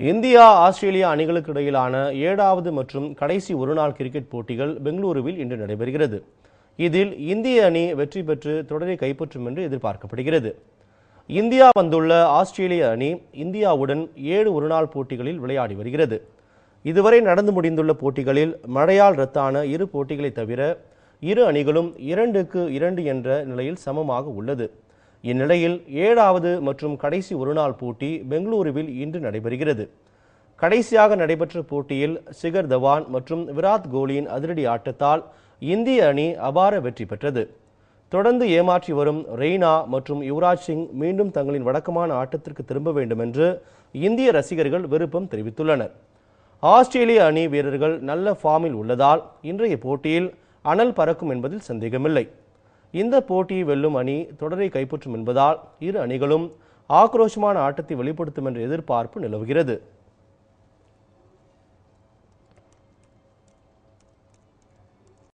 India Australia அணிகளுக்கு இடையிலான ஏழாவது மற்றும் கடைசி ஒருநாள் கிரிக்கெட் போட்டிகள் பெங்களூருவில் இன்று நடைபெறுகிறது. இதில் இந்திய அணி வெற்றி பெற்று தொடரை கைப்பற்றும் என்று எதிர்பார்க்கப்படுகிறது. இந்தியா வந்துள்ள ஆஸ்திரேலிய அணி இந்தியாவுடன் ஏழு ஒருநாள் போட்டிகளில் விளையாடி வருகிறது. இதுவரை நடந்து முடிந்துள்ள போட்டிகளில் மழையால் ரத்தான இரு போட்டிகளை தவிர இரு அணிகளும் இரண்டுக்கு இரண்டு என்ற நிலையில் சமமாக உள்ளது. இந்நிலையில் ஏழாவது மற்றும் கடைசி ஒருநாள் போட்டி பெங்களூருவில் இன்று நடைபெறுகிறது. கடைசியாக நடைபெற்ற போட்டியில் சிகர் தவான் மற்றும் விராட் கோலியின் அதிரடி ஆட்டத்தால் இந்திய அணி அபார வெற்றி பெற்றது. தொடர்ந்து ஏமாற்றி வரும் ரெய்னா மற்றும் யுவராஜ் சிங் மீண்டும் தங்களின் வழக்கமான ஆட்டத்திற்கு திரும்ப வேண்டும் என்று இந்திய ரசிகர்கள் விருப்பம் தெரிவித்துள்ளனர். ஆஸ்திரேலிய அணி வீரர்கள் நல்ல ஃபார்மில் உள்ளதால் இன்றைய போட்டியில் அனல் பறக்கும் என்பதில் சந்தேகமில்லை. இந்த போட்டியை வெல்லும் அணி தொடரை கைப்பற்றும் என்பதால் இரு அணிகளும் ஆக்ரோஷமான ஆட்டத்தை வெளிப்படுத்தும் என்ற எதிர்பார்ப்பு நிலவுகிறது.